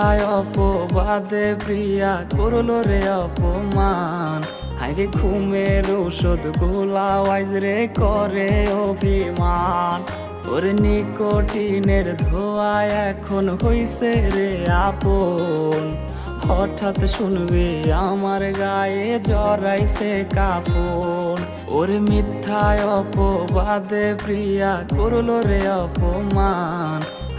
মিথ্যায় অপবাদে প্রিয়া করল রে অপমান। হাইরে ঘুমের ঔষধ গোলা ওয়াইজ রে করে অভিমান। ওরে নিকোটিনের ধোয়া এখন হইছে রে আপন। হঠাৎ শুনবে আমার গায়ে জড়াইছে কাফন। ওরে মিথ্যায় অপবাদে প্রিয়া করল রে অপমান।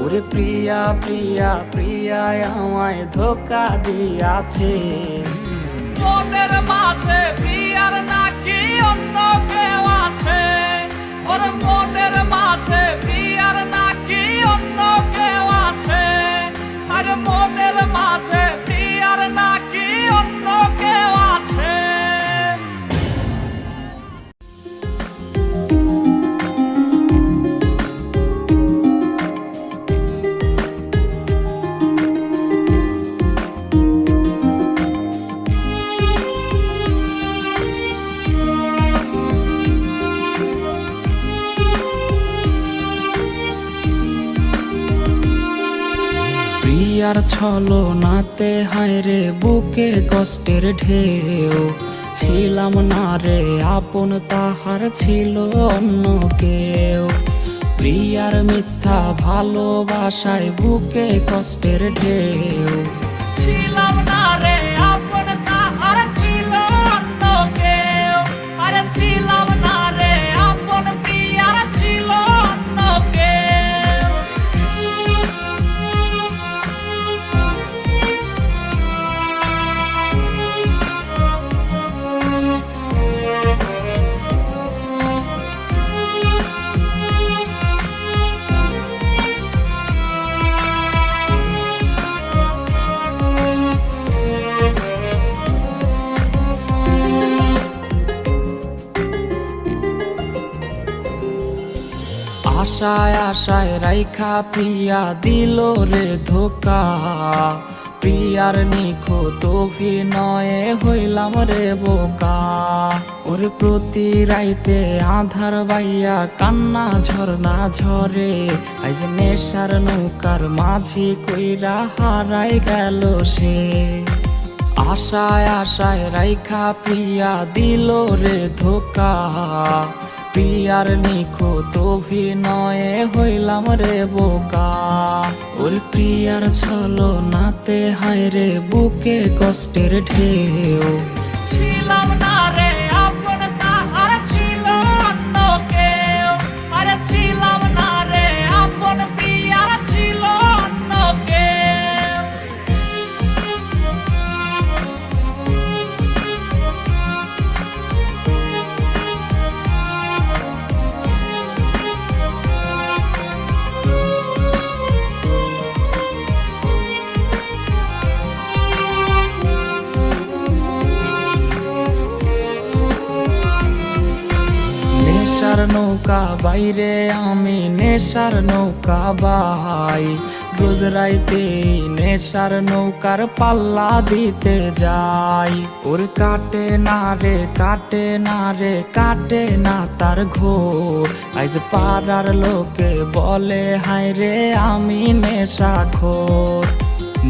ওরে প্রিয়া প্রিয়া প্রিয়া আমায় ধোকা দিয়াছে। মনের মাঝে প্রিয়ার নাকি অন্য কেউ আছে? ওর মনের মাঝে প্রিয়ার নাকি অন্য কেউ আছে? আর মনের মাঝে প্রিয়ার ছলো নাতে, হায় রে, বুকে কষ্টের ঢেউ। ছিলাম না রে, আপন তাহার ছিল অন্য কেউ। প্রিয়ার মিথ্যা ভালোবাসায় বুকে কষ্টের ঢেউ। আশায় আশায় রাইখা, প্রিয়া দিল রে ধোকা। প্রিয়ার নিখোঁত অভিনয়ে হইলাম রে বোকা। ওর প্রতি রাইতে আধার বাইয়া কান্না ঝরনা ঝরে। আইজ নেশার নৌকার মাঝি কইরা হারাই গেল সে। আশায় আশায় রাইখা, প্রিয়া দিল রে ধোকা। প্রিয়ার নিখোঁত অভিনয়ে হইলাম রে বোকা। ওরে প্রিয়ার ছলো নাতে হায় রে বুকে কষ্টের ঢেউ। ছিলাম না রে নৌকা, বাইরে আমি নেশার নৌকা বাই রোজ রাইতে নেশার নৌকার পাল্লা দিতে যাই। ওর কাটে না রে, কাটে না রে, কাটে না তার ঘোর। আইজ পাড়ার লোকে বলে, হায় রে, আমি নেশা খোর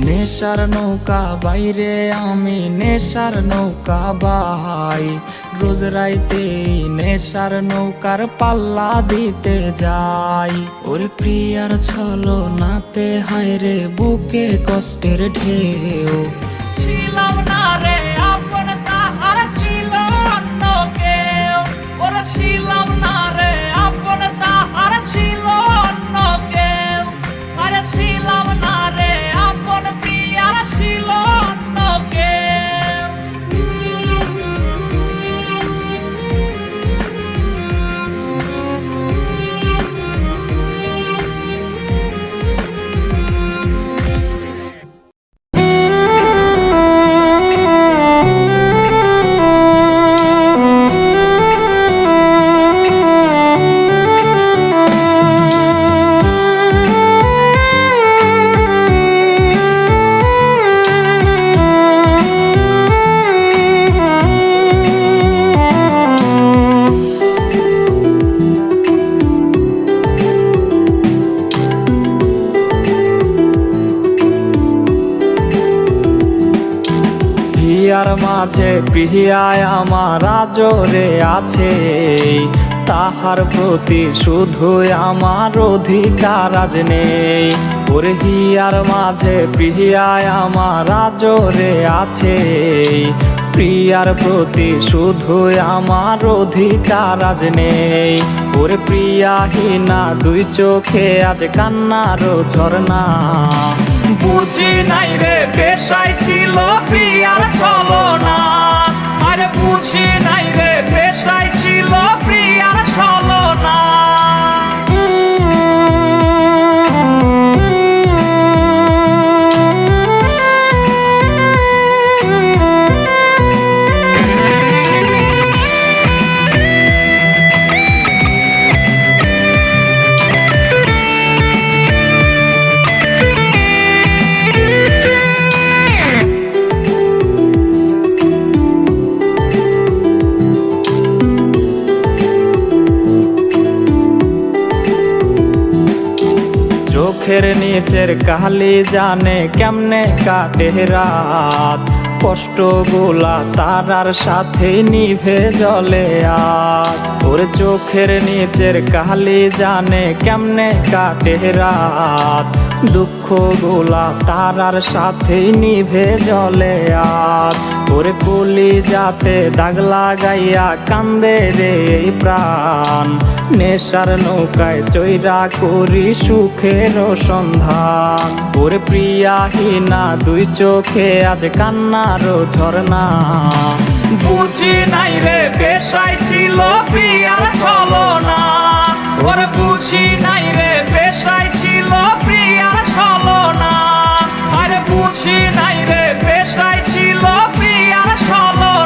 নেশার নৌকা, বাইরে আমি নেশার নৌকা বাই রোজ রাইতে নেশার নৌকার পাল্লা দিতে যাই। ওর প্রিয়ার ছলো নাতে হায় রে বুকে কষ্টের ঢেউ। হিয়ার মাঝে, প্রিয়ায় আমার আজরে আছে। তাহার প্রতি শুধু আমার অধিকার আজ নেই। ওরে হিয়ার মাঝে, প্রিয়ায় আমার আজরে আছে। প্রিয়ার প্রতি শুধু আমার অধিকার আজ নেই। ওরে প্রিয়াহীনা, দুই চোখে আজ কান্নারও ঝরনা বুঝি নাই রে, পেশায় ছিল প্রিয়ার ছলনা। আর বুঝি নাই রে, পেশায় ছিল প্রিয়ার ছলনা। নিচের কালি জানে কেমনে কাটে রাত। কষ্ট গোলা তারার সাথে নিভে জলে আজ। ওর চোখের নিচের কালি জানে কেমনে কাটে রাত। দুঃখ গোলা তারার সাথে নিভে জলে আর। ওর কলি যাতে দাগ লাগাইয়া কান্দে রে এই প্রাণ। নেশার নৌকায় চৈরা করি সুখের সন্ধান। ওরে প্রিয়াহীনা, দুই চোখে আজ কান্নারও ঝরনা বুঝি নাই রে, পেশায় ছিল প্রিয়ার ছলনা। ওর বুঝি নাই রে, পেশায় ছিল প্রিয়ার না। আরে বুঝি নাই রে পেশায় ছিল প্রিয়ার ছলনা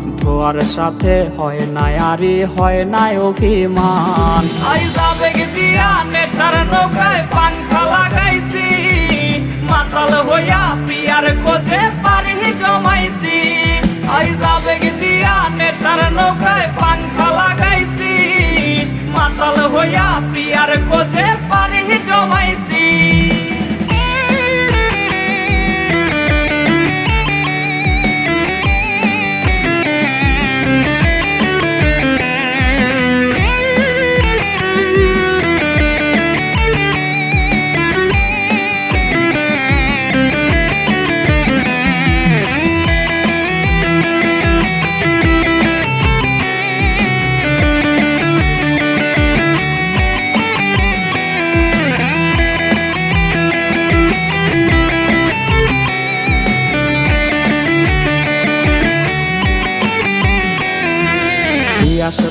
ধোয়ার সাথে হয় না আরে হয় না অভিমান। আইজ আবেগ দিয়া নেশার নৌকায় পাংখা লাগাইছি। মাতাল হইয়া পিয়ার খোঁজে পারি জমাইছি। আইজ আবেগ দিয়া নেশার নৌকায় পাংখা লাগাইছি। মাতাল হইয়া পিয়ার খোঁজে পারি জমাইছি।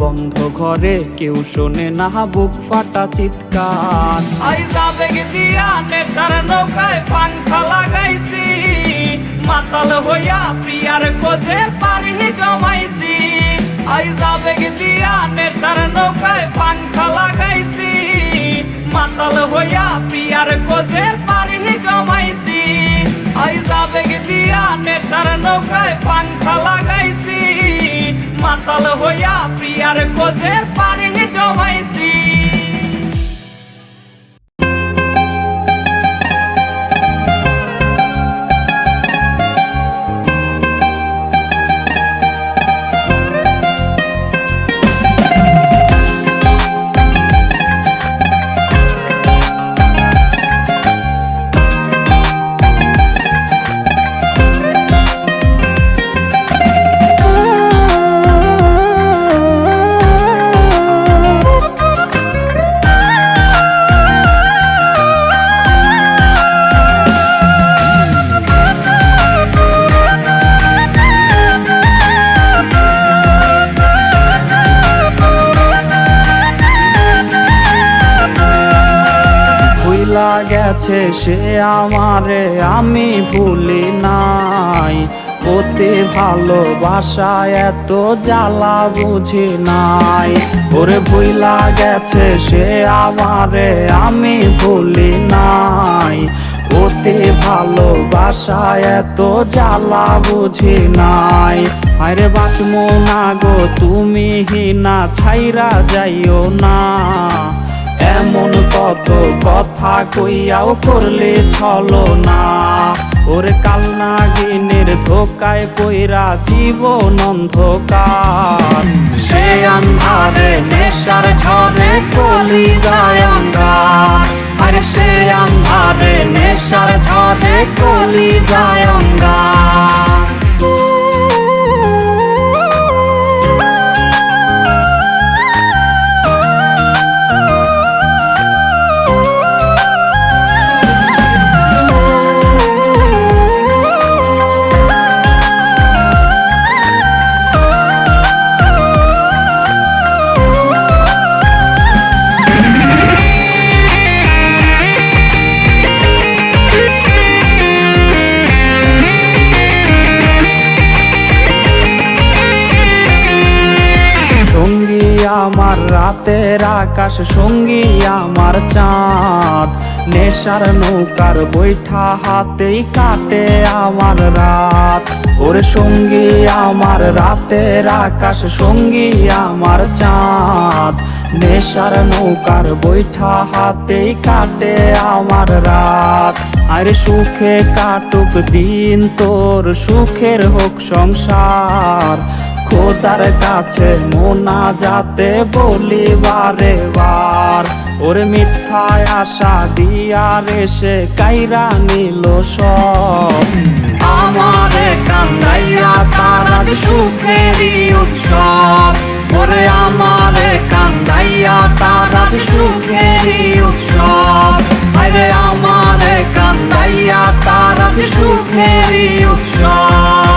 বন্ধ ঘরে কেউ শোনে না, বুক ফাটা চিৎকার। আইজ আবেগ দিয়া নেশার নৌকায় পাংখা লাগাইছি। মাতাল হইয়া পিয়ার খোঁজে পারি জমাইছি। আইজ আবেগ দিয়া নেশার নৌকায় পাংখা লাগাইছি। মাতাল হইয়া পিয়ার খোঁজে পারি জমাইছি। আইজ আবেগ দিয়া নেশার নৌকায় পাংখা লাগাইছি। মাতাল হইয়া প্রিয়ার খোঁজে পারে জমাইছি। আমারে আমি ভুলি নাই। অতি ভালোবাসা এত জ্বালা বুঝি নাই। ওরে ভুইলা গেছে সে আমারে আমি ভুলি নাই। অতি ভালোবাসা এত জ্বালা বুঝি নাই। আরে বাঁচমো না গো, তুমি হিনা ছাইরা যাইও না। এমন কত কথা কইয়াও করলে ছলো না। ওরে কালনাগিনের ধোকায় কইরা জীবন অন্ধকার। সে আন্ধারে নেশার ঝরে কলি যায় অঙ্গার। আরে সে আন্ধারে নেশার ঝরে কলি যায় অঙ্গার। আকাশ সঙ্গী আমার চাঁদ। নেশার নৌকার বৈঠা হাতেই কাটে আমার রাত। ওরে সঙ্গী আমার রাতের আকাশ সঙ্গী আমার চাঁদ। নেশার নৌকার বৈঠা হাতেই কাটে আমার রাত। আর সুখে কাটুক দিন তোর, সুখের হোক সংসার। খোদার কাছে মোনা যাতে বলি বারে। বার ওরে মিথ্যায় আশা দিয়া রেসে কাইরা নিল সব। আমারে কান্দাইয়া তার আজ সুখেরই উৎসব। ওরে আমারে কান্দাইয়া তার আজ সুখেরই উৎসব। আরে আমারে কান্দাইয়া তার আজ সুখেরই উৎসব।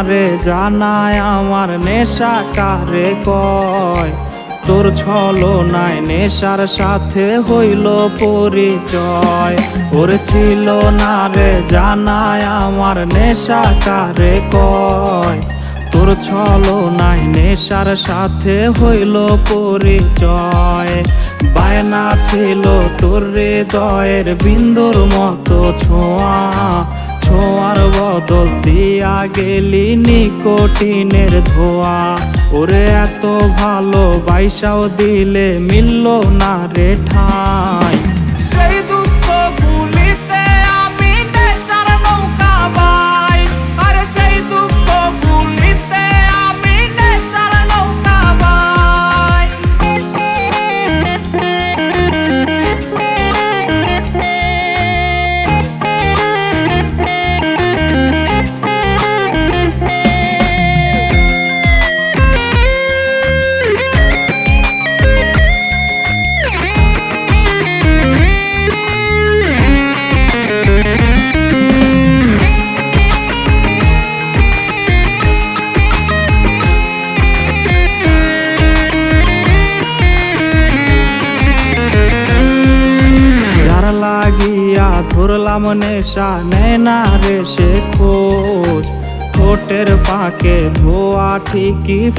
না রে জানায়, আমার নেশা কারে কয়? তোর ছলো নাই নেশার সাথে হইল পরিচয়। ওর ছিল না রে, জানায়, আমার নেশা কারে কয়? তোর ছলো নাই নেশার সাথে হইল পরিচয়। বায়না ছিল তোর হৃদয়ের বিন্দুর মতো ছোঁয়া। ছোঁয়ার বদল দিয়া গেলি নিকোটিনের ধোয়া। ওরে এত ভালো বাইসাও দিলে মিলল না রে ঠাই।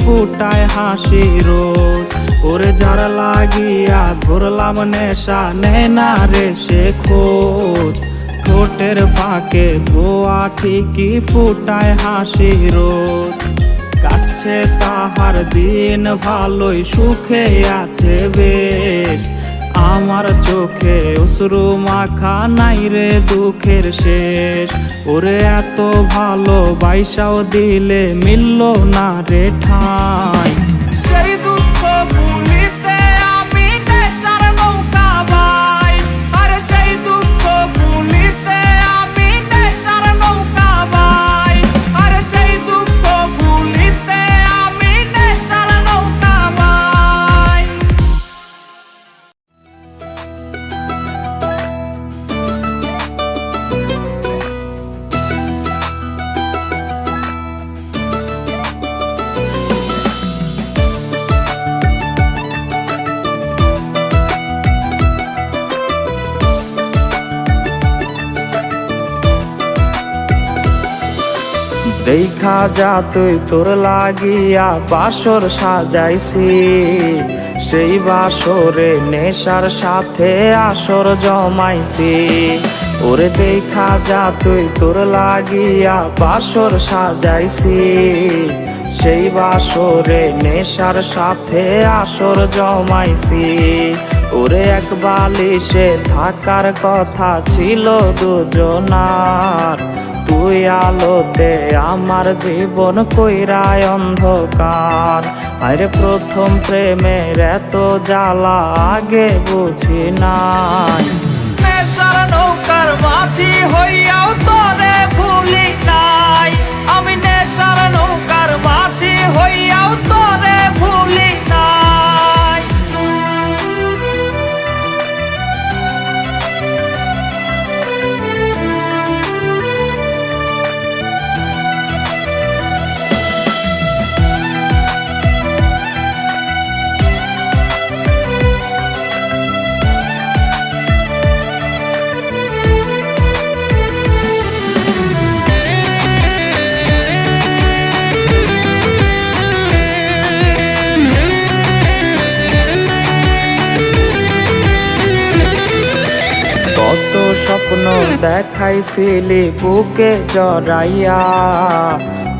ফুটায় হাসি রোজ ওরে যারা লাগিয়া ধরলাম নেশা, নেয় না রে সে খোঁজ। ঠোঁটের পাকে ধোয়া ঠিকই ফুটায় হাসি রোজ কাটছে তাহার দিন, ভালোই সুখে আছে বেশ। আমার চোখে অশ্রু মাখা নাই রে দুঃখের শেষ। ওরে এত ভালো বাইসাও দিলে মিলল না রে ঠাই। দেখা যা তুই তোর লাগিয়া বাসর সাজাইছি। সেই বাসরে নেশার সাথে আসর জমাইছি। ওরে দেখা যা তুই তোর লাগিয়া বাসর সাজাইছি। সেই বাসরে নেশার সাথে আসর জমাইছি। ওরে এক বালিশে থাকার কথা ছিল দুজনার। তুই আলোতে আমার জীবন কইরায় অন্ধকার। আরে প্রথম প্রেমের এত জ্বালা আগে বুঝি নাই স্বপ্ন দেখাইছিলি বুকে জড়াইয়া।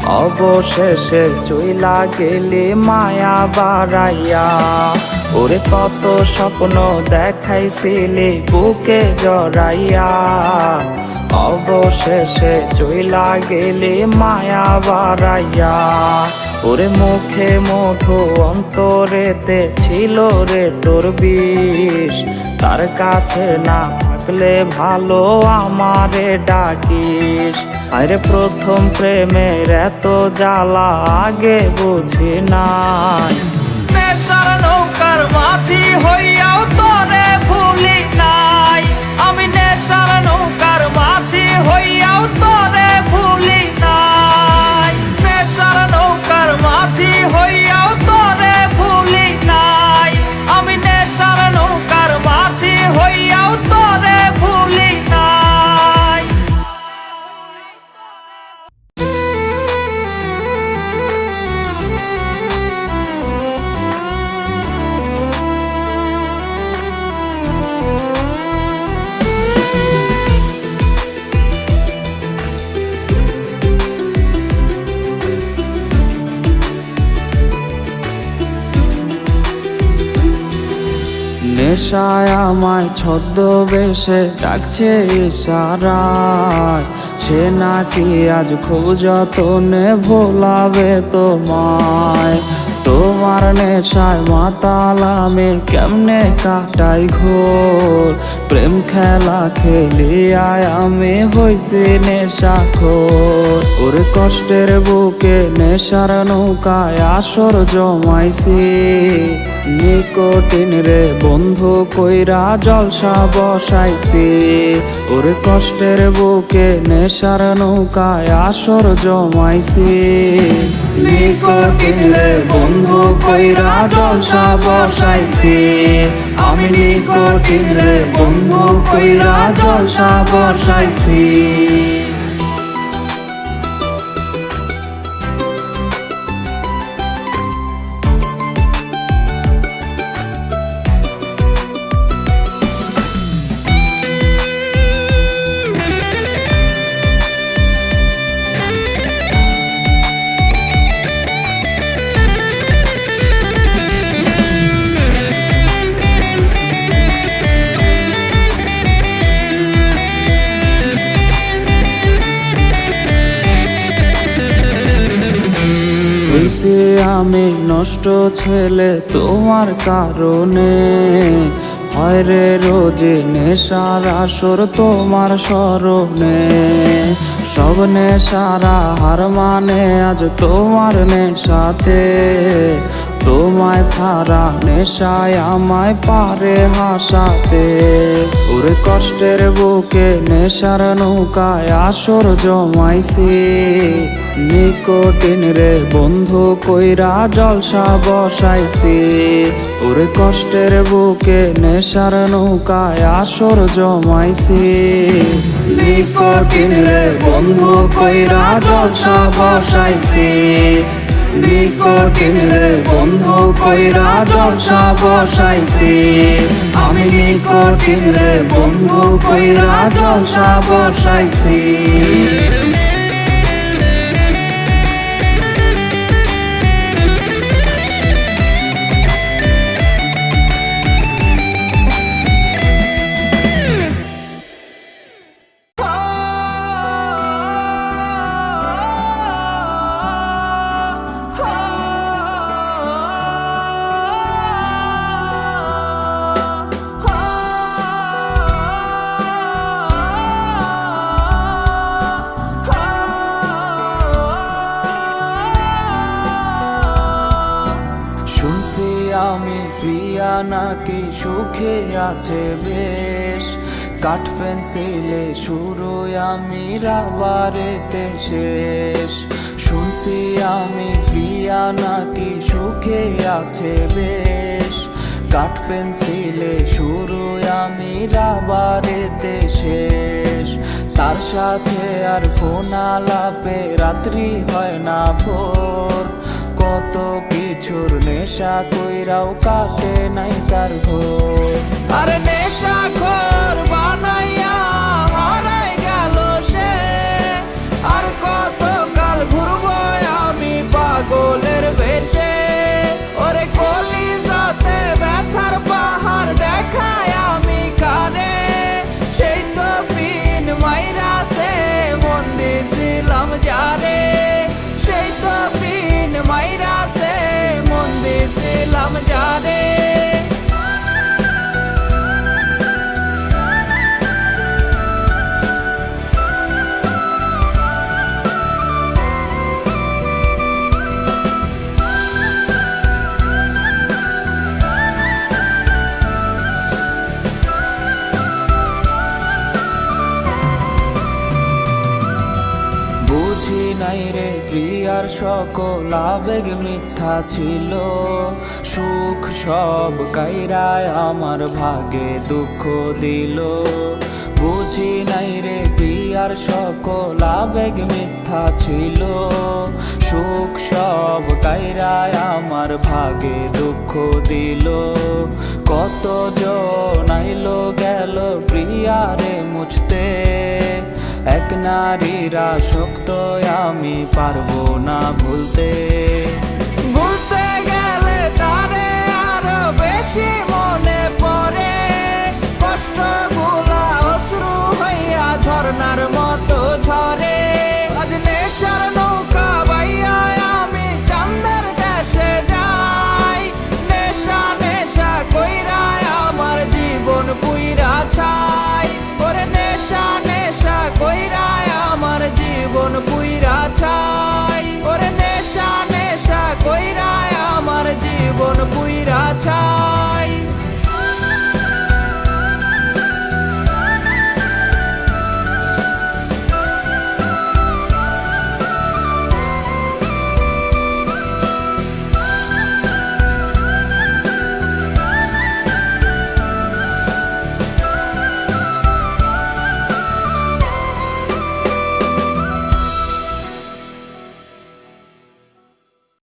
অবশেষে চইলা গেলি মায়া বাড়াইয়া। ওরে কত স্বপ্ন দেখাইছিলি বুকে জড়াইয়া। অবশেষে চইলা গেলি মায়া বাড়াইয়া। ওরে মুখে মুঠো অন্তরেতে ছিল রে তোর বিষ। তার কাছে না থাকলে ভালো আমারে ডাকিস। আরে প্রথম প্রেমের এত জ্বালা আগে বুঝি নাই। নেশার নৌকার মাঝি হইয়াও তোরে ভুলি নাই। আমি নেশার নৌকার মাঝি হইয়াও তোরে ভুলি নাই। নেশার নৌকার মাঝি হইয়াও তোরে ভুলি নাই। আমি নেশার মাঝি হইয়াও তোরে ভুলি নেশায় আমায় ছদ্মবেশে ডাকছে ইশারায়। সে নাকি আজ খুব যতনে ভোলাবে তোমায়। তোমার নেশায় মাতালামে কেমনে কাটাই ঘোর? প্রেম খেলা খেলিয়ায় আমি হইছি নেশা খোর। ওর কষ্টের বুকে নেশার নৌকায় আসর জমাইছি। নিকটিন রে বন্ধু কইরা জলসা বসাইছি। ওর কষ্টের বুকে নেশার নৌকায় আসর জমাইছি। নিকটিন রে বন্ধু কইরা জলসা বসাইছি। আমি নিকটিন রে বন্ধু কইরা জলসা বসাইছি হইছি আমি নষ্ট ছেলে তোমার কারণে। হয় রে রোজে নেশার আসর তোমার স্মরণে। সব নেশারা হার মানে আজ তোমার নেশাতে। তোমায় ছাড়া নেশায় আমায় পারে হাসাতে। ওরে কষ্টের বুকে নেশার নৌকায় আসর জমাইছি। নিকটিন রে বন্ধু কইরা জলসা বসাইছি। ওরে কষ্টের বুকে নেশার নৌকায় আসর জমাইছি। নিকটিন রে বন্ধু কইরা জলসা বসাইছি। নিকটিন রে বন্ধু কইরা জলসা বসাইছি। আমি নিকটিন রে বন্ধু কইরা জলসা বসাইছি। আছে বেশ। কাঠ পেন্সিলে শুরু আমি রাবারেতে শেষ। শুনছি আমি প্রিয়া নাকি সুখে আছে বেশ। কাঠ পেন্সিলে শুরু আমি রাবারেতে শেষ। তার সাথে আর ফোন আলাপে রাত্রি হয় না ভোর। কত কিছুর নেশা কইরাও কাটে নাই তার ঘোর আরে নেশা ঘোর বানাইয়া পেলাম যারে বুঝি নাই রে প্রিয়ার সকল আবেগ মিথ্যা ছিল। সুখ সব কাইরায় আমার ভাগে দুঃখ দিল। বুঝি নাই রে প্রিয়ার সকল আবেগ মিথ্যা ছিল। সুখ সব কাইরায় আমার ভাগে দুঃখ দিল। কত জন আইলো গেল প্রিয়ারে মুছতে। এক নারীরা শক্ত, আমি পারব না ভুলতে। বেশি মনে পড়ে। পুইরা চাই।